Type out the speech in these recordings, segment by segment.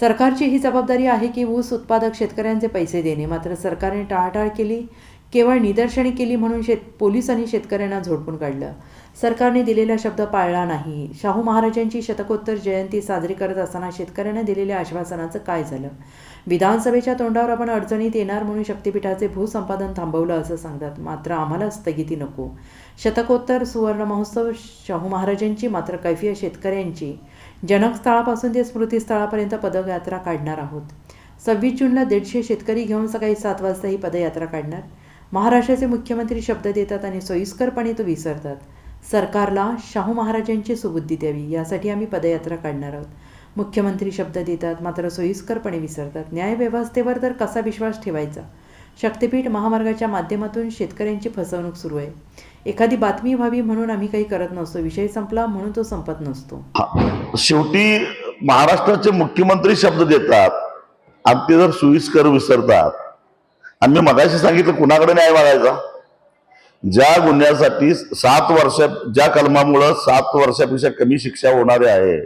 सरकारची ही जबाबदारी आहे की ऊस उत्पादक शेतकऱ्यांचे पैसे देणे. मात्र सरकारने टाळाटाळ केली केवळ निदर्शने केली म्हणून शेत पोलिसांनी शेतकऱ्यांना झोडपून काढलं. सरकारने दिलेला शब्द पाळला नाही. शाहू महाराजांची शतकोत्तर जयंती साजरी करत असताना शेतकऱ्यांना दिलेल्या आश्वासनाचं काय झालं? विधानसभेच्या तोंडावर आपण अडचणीत येणार म्हणून शक्तिपीठाचे भूसंपादन थांबवलं असं सांगतात. मात्र आम्हाला स्थगिती नको. शतकोत्तर सुवर्ण महोत्सव शाहू महाराजांची मात्र कैफियत शेतकऱ्यांची. जनकस्थळापासून ते स्मृतीस्थळापर्यंत पदयात्रा काढणार आहोत. सव्वीस जूनला दीडशे शेतकरी घेऊन सकाळी सात वाजता ही पदयात्रा काढणार. महाराष्ट्राचे मुख्यमंत्री शब्द देतात आणि सोयीस्करपणे तो विसरतात. सरकारला शाहू महाराजांची सुबुद्धी द्यावी यासाठी आम्ही पदयात्रा काढणार आहोत. मुख्यमंत्री शब्द देतात मात्र सोयीस्करपणे विसरतात. न्यायव्यवस्थेवर तर कसा विश्वास ठेवायचा? शक्तिपीठ महामार्गाच्या माध्यमातून शेतकऱ्यांची फसवणूक सुरू आहे. एखादी बातमी व्हावी म्हणून आम्ही काही करत नसतो. विषय संपला म्हणून तो संपत नसतो. शेवटी महाराष्ट्राचे मुख्यमंत्री शब्द देतात. आणि ते जर सुईस्कर विसरतात. आणि मी मगाशी सांगितलं कुणाकडे न्याय मागायचा ज्या गुन्ह्यासाठी सात वर्ष ज्या कलमामुळं सात वर्षापेक्षा कमी शिक्षा होणारे आहे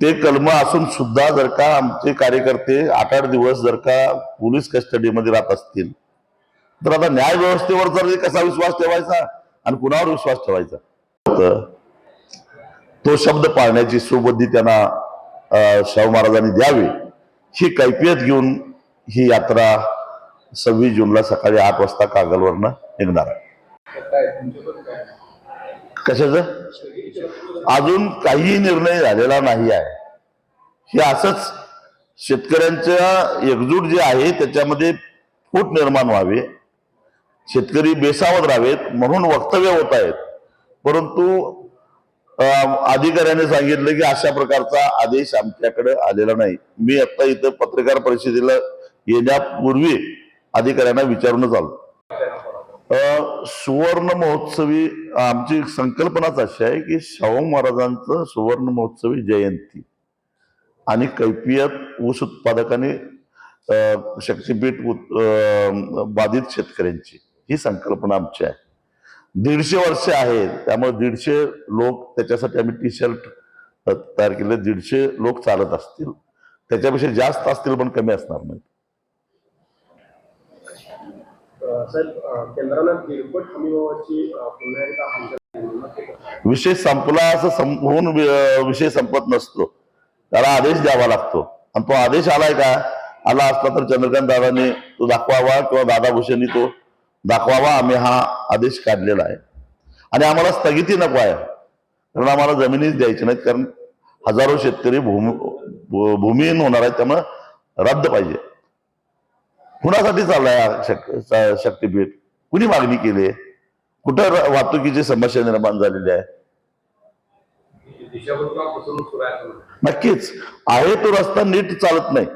ते कलम असून सुद्धा जर का आमचे कार्यकर्ते आठ आठ दिवस जर का पोलीस कस्टडीमध्ये राहत असतील तर आता न्याय व्यवस्थेवर जर कसा विश्वास ठेवायचा आणि कुणावर विश्वास ठेवायचा तर तो शब्द पाळण्याची सुबुद्धी त्यांना शाहू महाराजांनी द्यावी ही कैफियत घेऊन ही यात्रा सव्वीस जूनला सकाळी आठ वाजता कागलवरनं निघणार आहे. कशाच? अजून काही निर्णय झालेला नाही आहे. हे असंच शेतकऱ्यांच्या एकजूट जे आहे त्याच्यामध्ये फूट निर्माण व्हावे. शेतकरी बेसावत राहावेत म्हणून वक्तव्य होत आहेत. परंतु अधिकाऱ्याने सांगितलं की अशा प्रकारचा आदेश आमच्याकडे आलेला नाही. मी आता इथं पत्रकार परिषदेला येण्यापूर्वी अधिकाऱ्यांना विचारूनच आलो. सुवर्ण महोत्सवी आमची संकल्पनाच अशी आहे की शाहू महाराजांचं सुवर्ण महोत्सवी जयंती आणि कैफियत ऊस उत्पादकाने शक्तीपीठ बाधित शेतकऱ्यांची. ही संकल्पना आमची आहे. दीडशे वर्ष आहेत त्यामुळे दीडशे लोक त्याच्यासाठी आम्ही टी शर्ट तयार केले. दीडशे लोक चालत असतील. त्याच्यापेक्षा जास्त असतील पण कमी असणार नाही विषय संपला असं सं- होऊन वि- विषय संपत नसतो. त्याला आदेश द्यावा लागतो. आणि तो आदेश आलाय का? आला असला तर चंद्रकांत दादाने तो दाखवावा किंवा दादा भूषणनी तो दाखवावा आम्ही हा आदेश काढलेला आहे. आणि आम्हाला स्थगिती नको आहे. कारण आम्हाला जमिनीच द्यायची नाहीत कारण हजारो शेतकरी भूमी भू- भूमिहीन होणार आहेत त्यामुळे रद्द पाहिजे. कुणासाठी चाललाय शक- शक्तीपीठ? कुणी मागणी केली आहे? कुठं वाहतुकीची समस्या निर्माण झालेली आहे? नक्कीच. आहे तो रस्ता नीट चालत नाही.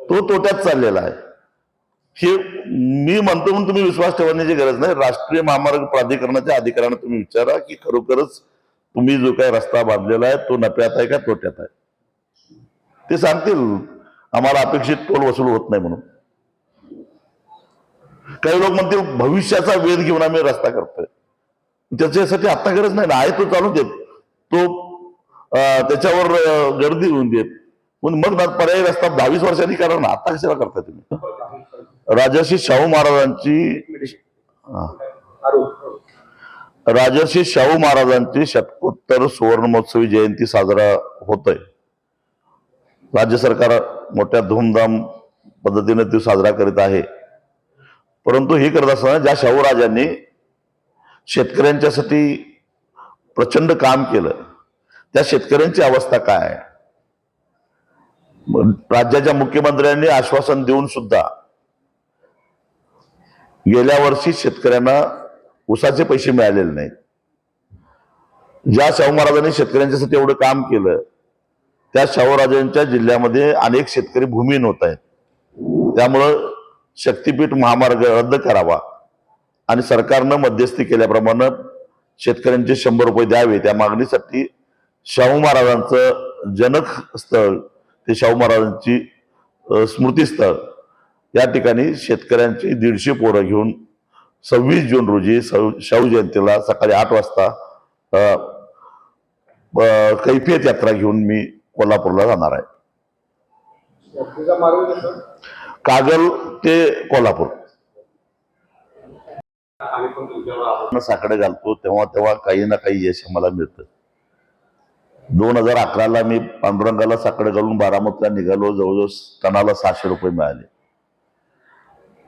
तो तोट्यात चाललेला आहे. हे मी म्हणतो म्हणून तुम्ही विश्वास ठेवण्याची गरज नाही. राष्ट्रीय महामार्ग प्राधिकरणाच्या अधिकाऱ्यांना तुम्ही विचारा की खरोखरच तुम्ही जो काही रस्ता बांधलेला आहे तो नफ्यात आहे का तोट्यात आहे? ते सांगतील. आम्हाला अपेक्षित टोल वसूल होत नाही म्हणून. काही लोक म्हणतील भविष्याचा वेध घेऊन आम्ही रस्ता करतोय. त्याच्यासाठी आता गरज नाही. ना आहे तो चालू देत. तो त्याच्यावर गर्दी होऊन देत. पण मग पर्यायी रस्ता दहावीस वर्षांनी करा ना? आता कशाला करता तुम्ही? राजर्षी शाहू महाराजांची राजर्षी शाहू महाराजांची शतकोत्तर सुवर्ण महोत्सवी जयंती साजरा होतोय. राज्य सरकार मोठ्या धूमधाम पद्धतीने ती साजरा करीत आहे. परंतु हे करत असताना ज्या शाहू राजांनी शेतकऱ्यांच्यासाठी प्रचंड काम केलं त्या शेतकऱ्यांची अवस्था काय? आहे राज्याच्या मुख्यमंत्र्यांनी आश्वासन देऊन सुद्धा गेल्या वर्षी शेतकऱ्यांना उसाचे पैसे मिळालेले नाहीत. ज्या शाहू महाराजांनी शेतकऱ्यांच्यासाठी एवढं काम केलं त्या शाहूराजांच्या जिल्ह्यामध्ये अनेक शेतकरी भूमिहीन होत आहेत. त्यामुळं शक्तीपीठ महामार्ग रद्द करावा आणि सरकारनं मध्यस्थी केल्याप्रमाणे शेतकऱ्यांचे शंभर रुपये द्यावे त्या मागणीसाठी शाहू महाराजांचं जनक स्थळ ते शाहू महाराजांची स्मृतीस्थळ या ठिकाणी शेतकऱ्यांची दीडशे पोरं घेऊन सव्वीस जून रोजी शाहू शाहू जयंतीला सकाळी आठ वाजता कैफियत यात्रा घेऊन मी कोल्हापूरला जाणार आहे. कागल ते कोल्हापूर. साकडे घालतो तेव्हा तेव्हा काही ना काही यश मला मिळतं. दोन हजार अकराला मी पांडुरंगाला साकडे घालून बारामतीला निघालो जवळजवळ टनाला सहाशे रुपये मिळाले.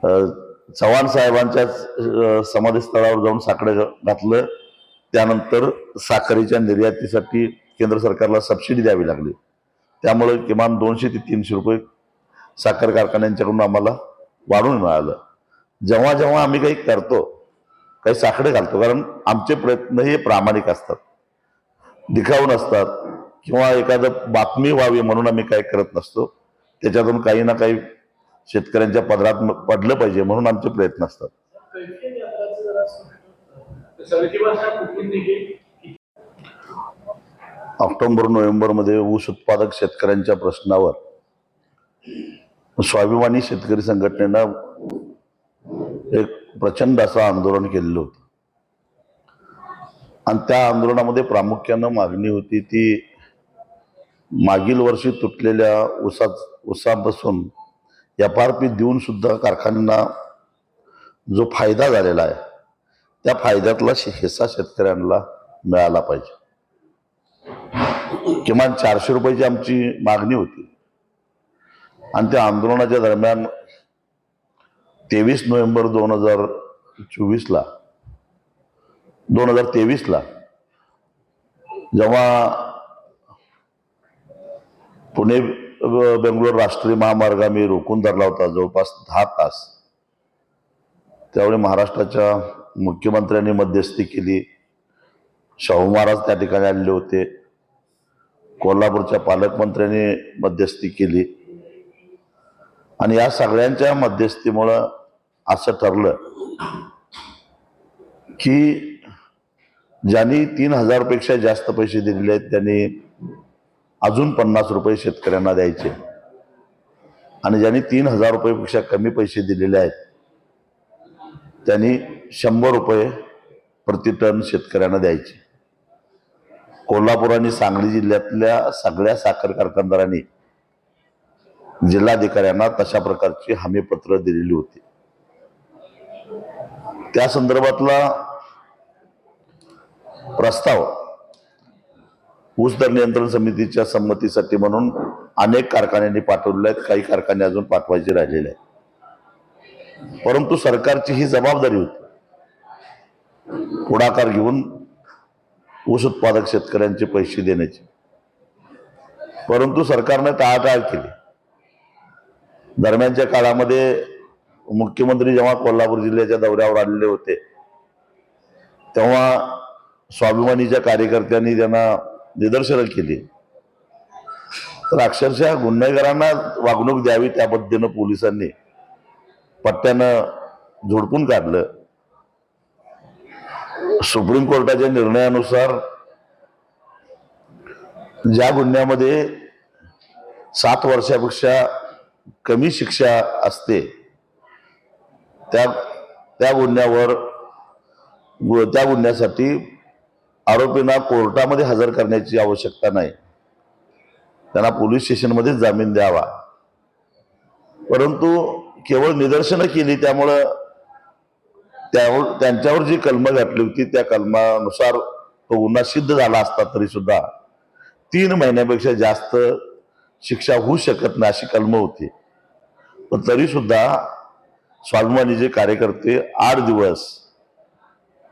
चव्हाण साहेबांच्या समाधीस्थळावर जाऊन साकडे घातलं. त्यानंतर साखरेच्या निर्यातीसाठी केंद्र सरकारला सबसिडी द्यावी लागली. त्यामुळे किमान दोनशे ते तीनशे रुपये साखर कारखान्यांच्याकडून आम्हाला वाढून मिळालं. जेव्हा जेव्हा आम्ही काही करतो काही साखरे घालतो कारण आमचे प्रयत्न हे प्रामाणिक असतात. दिखाऊ नसतात. किंवा एखादं बातमी व्हावी म्हणून आम्ही काय करत नसतो. त्याच्यातून काही ना काही शेतकऱ्यांच्या पदरात पडलं पाहिजे म्हणून आमचे प्रयत्न असतात. ऑक्टोबर नोव्हेंबरमध्ये ऊस उत्पादक शेतकऱ्यांच्या प्रश्नावर स्वाभिमानी शेतकरी संघटनेनं एक प्रचंड असं आंदोलन केलेलं होतं. आणि त्या आंदोलनामध्ये प्रामुख्यानं मागणी होती ती मागील वर्षी तुटलेल्या ऊसा उसापासून एफ आर पी देऊन सुद्धा कारखान्यांना जो फायदा झालेला आहे त्या फायद्यातला हिस्सा शेतकऱ्यांना मिळाला पाहिजे. किमान चारशे रुपयाची आमची मागणी होती. आणि त्या आंदोलनाच्या दरम्यान तेवीस नोव्हेंबर दोन हजार चोवीसला दोन हजार तेवीसला जेव्हा पुणे बेंगलोर राष्ट्रीय महामार्ग आम्ही रोखून धरला होता जवळपास दहा तास. त्यावेळी महाराष्ट्राच्या मुख्यमंत्र्यांनी मध्यस्थी केली. शाहू महाराज त्या ठिकाणी आलेले होते. कोल्हापूरच्या पालकमंत्र्यांनी मध्यस्थी केली. आणि या सगळ्यांच्या मध्यस्थीमुळं असं ठरलं की ज्यांनी तीन हजारपेक्षा जास्त पैसे दिलेले आहेत त्यांनी अजून पन्नास रुपये शेतकऱ्यांना द्यायचे. आणि ज्यांनी तीन हजार रुपयेपेक्षा कमी पैसे दिलेले आहेत त्यांनी शंभर रुपये प्रति टन शेतकऱ्यांना द्यायचे. कोल्हापूर आणि सांगली जिल्ह्यातल्या सगळ्या साखर कारखानदारांनी जिल्हाधिकाऱ्यांना तशा प्रकारची हमीपत्र दिलेली होती. त्या संदर्भातला प्रस्ताव ऊस दर नियंत्रण समितीच्या संमतीसाठी म्हणून अनेक कारखान्यांनी पाठवलेले आहेत. काही कारखाने अजून पाठवायचे राहिलेले आहेत. परंतु सरकारची ही जबाबदारी होती. पुढाकार घेऊन ऊस उत्पादक शेतकऱ्यांचे पैसे देण्याची. परंतु सरकारने टाळाटाळ केली. दरम्यानच्या काळामध्ये मुख्यमंत्री जेव्हा कोल्हापूर जिल्ह्याच्या दौऱ्यावर आलेले होते तेव्हा स्वाभिमानीच्या कार्यकर्त्यांनी त्यांना निदर्शनं केली. तर अक्षरशः गुन्हेगारांना वागणूक द्यावी त्या पद्धतीनं पोलिसांनी पट्ट्यानं झोडपून काढलं. सुप्रीम कोर्टाच्या निर्णयानुसार ज्या गुन्ह्यामध्ये सात वर्षापेक्षा कमी शिक्षा असते त्या त्या गुन्ह्यावर गु- त्या गुन्ह्यासाठी आरोपींना कोर्टामध्ये हजर करण्याची आवश्यकता नाही. त्यांना पोलीस स्टेशनमध्येच जामीन द्यावा. परंतु केवळ निदर्शनं केली त्यामुळं त्यावर त्यांच्यावर जी कलमं घातली होती त्या कलमानुसार तो गुन्हा सिद्ध झाला असता तरी सुद्धा तीन महिन्यापेक्षा जास्त शिक्षा होऊ शकत नाही अशी कलमं होती. पण तरी सुद्धा स्वाभिमानीचे कार्यकर्ते आठ दिवस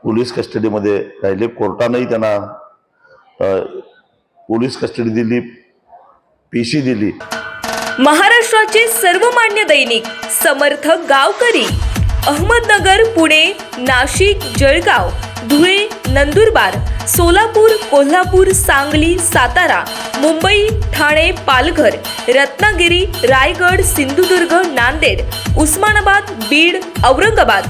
पोलीस कस्टडीमध्ये राहिले. कोर्टानंही त्यांना पोलीस कस्टडी दिली पीसी दिली. महाराष्ट्राचे सर्वमान्य दैनिक समर्थ गावकरी अहमदनगर पुणे नाशिक जळगाव धुळे नंदुरबार सोलापूर कोल्हापूर सांगली सातारा मुंबई ठाणे पालघर रत्नागिरी रायगड सिंधुदुर्ग नांदेड उस्मानाबाद बीड औरंगाबाद